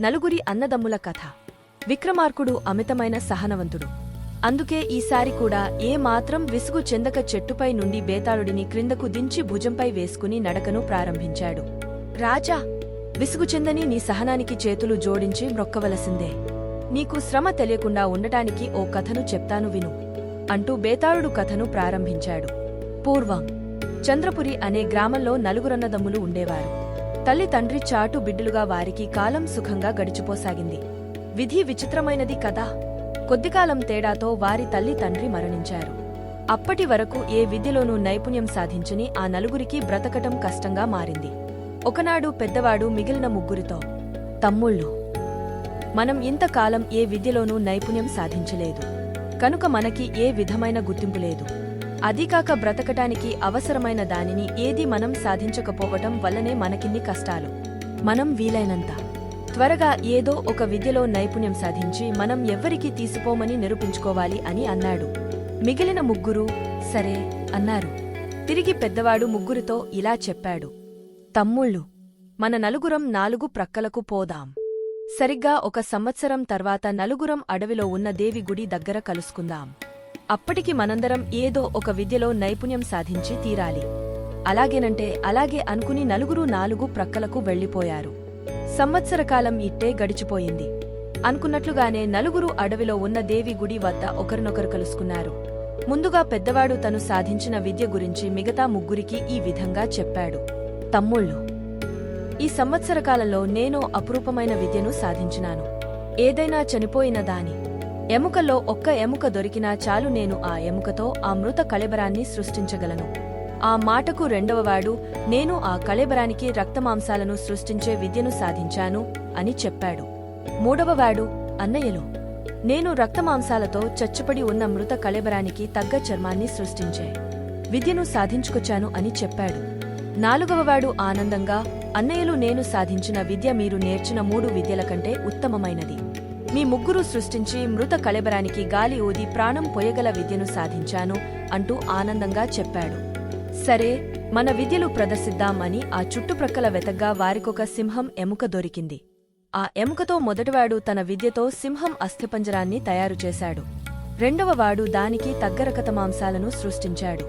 నలుగురి అన్నదమ్ముల కథ. విక్రమార్కుడు అమితమైన సహనవంతుడు. అందుకే ఈసారి కూడా ఏ మాత్రం విసుగు చెందక చెట్టుపై నుండి బేతాళుడిని క్రిందకు దించి భుజంపై వేసుకుని నడకను ప్రారంభించాడు. రాజా! విసుగు చెందని నీ సహనానికి చేతులు జోడించి మ్రొక్కవలసిందే. నీకు శ్రమ తెలియకుండా ఉండటానికి ఓ కథను చెప్తాను విను అంటూ బేతాళుడు కథను ప్రారంభించాడు. పూర్వం చంద్రపురి అనే గ్రామంలో నలుగురన్నదమ్ములు ఉండేవారు. తల్లి తండ్రి చాటు బిడ్డలుగా వారికి కాలం సుఖంగా గడిచిపోసాగింది. విధి విచిత్రమైనది కదా. కొద్దికాలం తేడాతో వారి తల్లి తండ్రి మరణించారు. అప్పటి వరకు ఏ విద్యలోనూ నైపుణ్యం సాధించని ఆ నలుగురికి బ్రతకటం కష్టంగా మారింది. ఒకనాడు పెద్దవాడు మిగిలిన ముగ్గురితో తమ్ముళ్ళు మనం ఇంతకాలం ఏ విద్యలోనూ నైపుణ్యం సాధించలేదు. కనుక మనకి ఏ విధమైన గుర్తింపు లేదు. అదీకాక బ్రతకటానికి అవసరమైన దానిని ఏది మనం సాధించకపోవటం వల్లనే మనకిన్ని కష్టాలు. మనం వీలైనంత. త్వరగా ఏదో ఒక విద్యలో నైపుణ్యం సాధించి మనం ఎవ్వరికీ తీసిపోమని నిరూపించుకోవాలి అని అన్నాడు. మిగిలిన ముగ్గురు సరే అన్నారు. తిరిగి పెద్దవాడు ముగ్గురితో ఇలా చెప్పాడు. తమ్ముళ్ళు మన నలుగురం నాలుగు ప్రక్కలకు పోదాం. సరిగ్గా ఒక సంవత్సరం తర్వాత నలుగురం అడవిలో ఉన్న దేవి గుడి దగ్గర కలుసుకుందాం. అప్పటికి మనందరం ఏదో ఒక విద్యలో నైపుణ్యం సాధించి తీరాలి. అలాగేనంటే అలాగే అనుకుని నలుగురు నాలుగు ప్రక్కలకు వెళ్ళిపోయారు సంవత్సరకాలం ఇట్టే గడిచిపోయింది. అనుకున్నట్లుగానే నలుగురు అడవిలో ఉన్న దేవి గుడి వద్ద ఒకరినొకరు కలుసుకున్నారు. ముందుగా పెద్దవాడు తను సాధించిన విద్య గురించి మిగతా ముగ్గురికి ఈ విధంగా చెప్పాడు. తమ్ముళ్ళు ఈ సంవత్సరకాలంలో నేను అపురూపమైన విద్యను సాధించినాను. ఏదైనా చనిపోయిన దాని ఎముకలో ఒక్క ఎముక దొరికినా చాలు నేను ఆ ఎముకతో ఆ మృత కళెబరాన్ని సృష్టించగలను. ఆ మాటకు రెండవవాడు నేను ఆ కళెబరానికి రక్తమాంసాలను సృష్టించే విద్యను సాధించాను అని చెప్పాడు. మూడవవాడు అన్నయ్యలు నేను రక్తమాంసాలతో చచ్చుపడి ఉన్న మృత కళెబరానికి తగ్గ చర్మాన్ని సృష్టించే విద్యను సాధించుకొచ్చాను అని చెప్పాడు. నాలుగవవాడు ఆనందంగా అన్నయ్యలు నేను సాధించిన విద్య మీరు నేర్చిన మూడు విద్యల కంటే ఉత్తమమైనది. మీ ముగ్గురు సృష్టించి మృత కళెబరానికి గాలి ఊది ప్రాణం పొయ్యగల విద్యను సాధించాను అంటూ ఆనందంగా చెప్పాడు. సరే మన విద్యలు ప్రదర్శిద్దామని ఆ చుట్టుప్రక్కల వెతగ్గా వారికొక సింహం ఎముక దొరికింది. ఆ ఎముకతో మొదటివాడు తన విద్యతో సింహం అస్థిపంజరాన్ని తయారు చేశాడు. రెండవవాడు దానికి తగ్గరకత మాంసాలను సృష్టించాడు.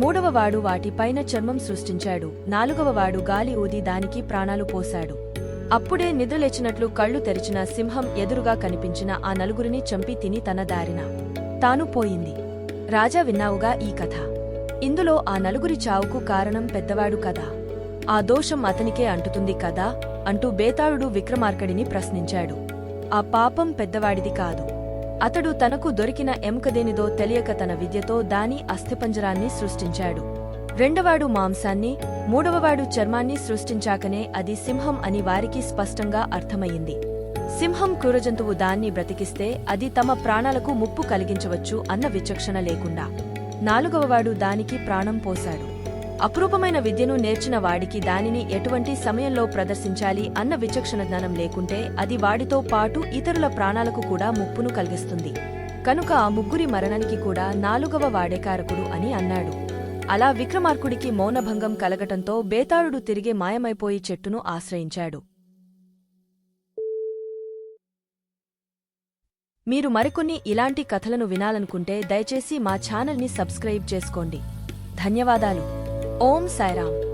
మూడవవాడు వాటిపైన చర్మం సృష్టించాడు. నాలుగవవాడు గాలి ఊది దానికి ప్రాణాలు పోశాడు. అప్పుడే నిద్రలేచినట్లు కళ్ళు తెరిచిన సింహం ఎదురుగా కనిపించిన ఆ నలుగురిని చంపి తిని తన దారిన. తాను పోయింది. రాజా విన్నావుగా ఈ కథ. ఇందులో ఆ నలుగురి చావుకు కారణం పెద్దవాడు కదా. ఆ దోషం అతనికే అంటుతుంది కదా అంటూ బేతాళుడు విక్రమార్కడిని ప్రశ్నించాడు. ఆ పాపం పెద్దవాడిది కాదు. అతడు తనకు దొరికిన ఎముకదేనిదో తెలియక తన విద్యతో దాని అస్థిపంజరాన్ని సృష్టించాడు. రెండవాడు మాంసాన్ని మూడవవాడు చర్మాన్ని సృష్టించాకనే అది సింహం అని వారికి స్పష్టంగా అర్థమయ్యింది. సింహం క్రూరజంతువు దాన్ని బ్రతికిస్తే అది తమ ప్రాణాలకు ముప్పు కలిగించవచ్చు అన్న విచక్షణ లేకుండా. నాలుగవవాడు దానికి ప్రాణం పోశాడు. అపురూపమైన విద్యను నేర్చిన వాడికి దానిని ఎటువంటి సమయంలో ప్రదర్శించాలి అన్న విచక్షణ జ్ఞానం లేకుంటే అది వాడితో పాటు ఇతరుల ప్రాణాలకు కూడా ముప్పును కలిగిస్తుంది. కనుక ఆ ముగ్గురి మరణానికి కూడా నాలుగవ వాడే కారకుడు అని అన్నాడు. అలా విక్రమార్కుడికి మౌనభంగం కలగటంతో బేతాళుడు తిరిగే మాయమైపోయి చెట్టును ఆశ్రయించాడు. మీరు మరికొన్ని ఇలాంటి కథలను వినాలనుకుంటే దయచేసి మా ఛానల్ని సబ్స్క్రైబ్ చేసుకోండి. ధన్యవాదాలు. ఓం సాయిరామ్.